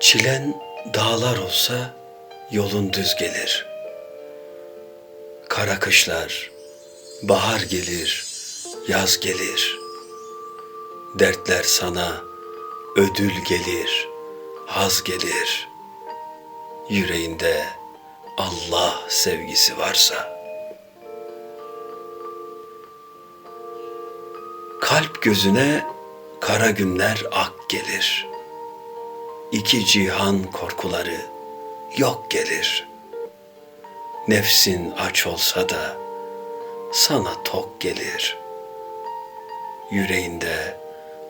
Çilen dağlar olsa yolun düz gelir. Kara kışlar, bahar gelir, yaz gelir. Dertler sana ödül gelir, haz gelir. Yüreğinde Allah sevgisi varsa. Kalp gözüne kara günler ak gelir. İki cihan korkuları yok gelir. Nefsin aç olsa da sana tok gelir. Yüreğinde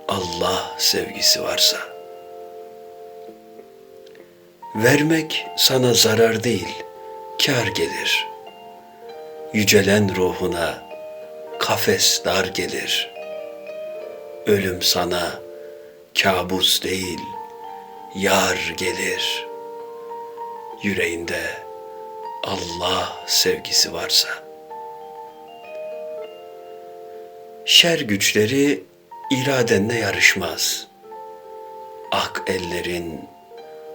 Allah sevgisi varsa. Vermek sana zarar değil, kar gelir. Yücelen ruhuna kafes dar gelir. Ölüm sana kabus değil, yar gelir. Yüreğinde Allah sevgisi varsa. Şer güçleri iradenle yarışmaz. Ak ellerin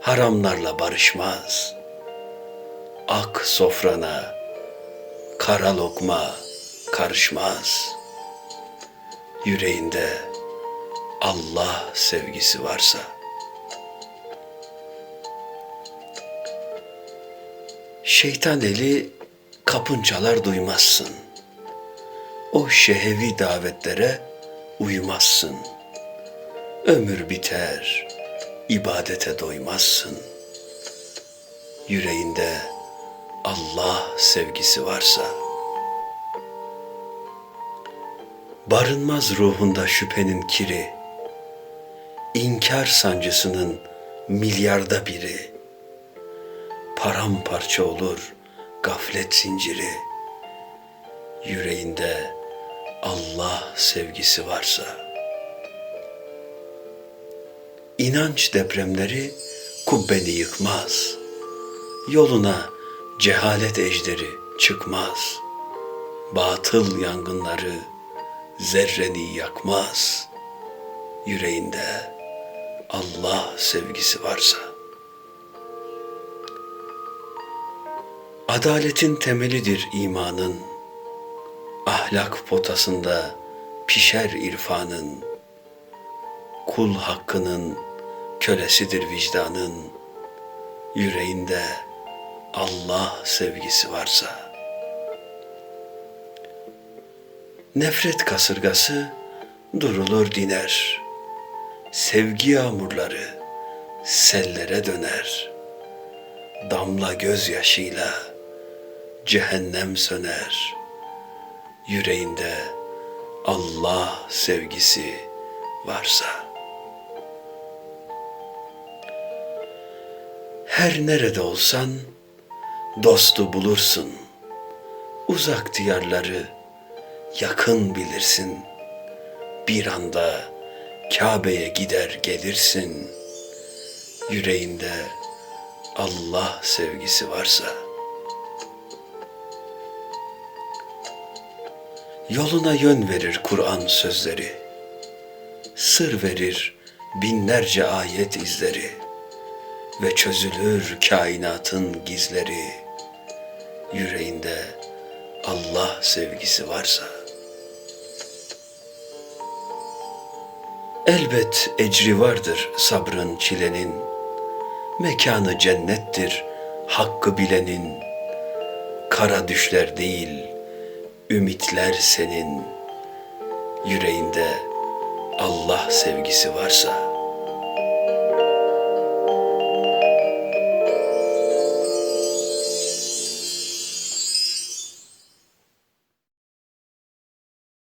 haramlarla barışmaz. Ak sofrana kara lokma karışmaz. Yüreğinde Allah sevgisi varsa. Şeytan eli kapıncalar duymazsın. O şehevi davetlere uymazsın. Ömür biter, ibadete doymazsın. Yüreğinde Allah sevgisi varsa. Barınmaz ruhunda şüphenin kiri. İnkar sancısının milyarda biri. Paramparça olur gaflet zinciri. Yüreğinde Allah sevgisi varsa. İnanç depremleri kubbeni yıkmaz. Yoluna cehalet ejderi çıkmaz. Batıl yangınları zerreni yakmaz. Yüreğinde Allah sevgisi varsa. Adaletin temelidir imanın. Ahlak potasında pişer irfanın. Kul hakkının kölesidir vicdanın. Yüreğinde Allah sevgisi varsa. Nefret kasırgası durulur diner. Sevgi yağmurları sellere döner. Damla gözyaşıyla cehennem söner. Yüreğinde Allah sevgisi varsa. Her nerede olsan dostu bulursun. Uzak diyarları yakın bilirsin. Bir anda Kabe'ye gider gelirsin. Yüreğinde Allah sevgisi varsa. Yoluna yön verir Kur'an sözleri. Sır verir binlerce ayet izleri ve çözülür kainatın gizleri. Yüreğinde Allah sevgisi varsa. Elbet ecri vardır sabrın çilenin. Mekanı cennettir hakkı bilenin. Kara düşler değil, ümitler senin. Yüreğinde Allah sevgisi varsa.''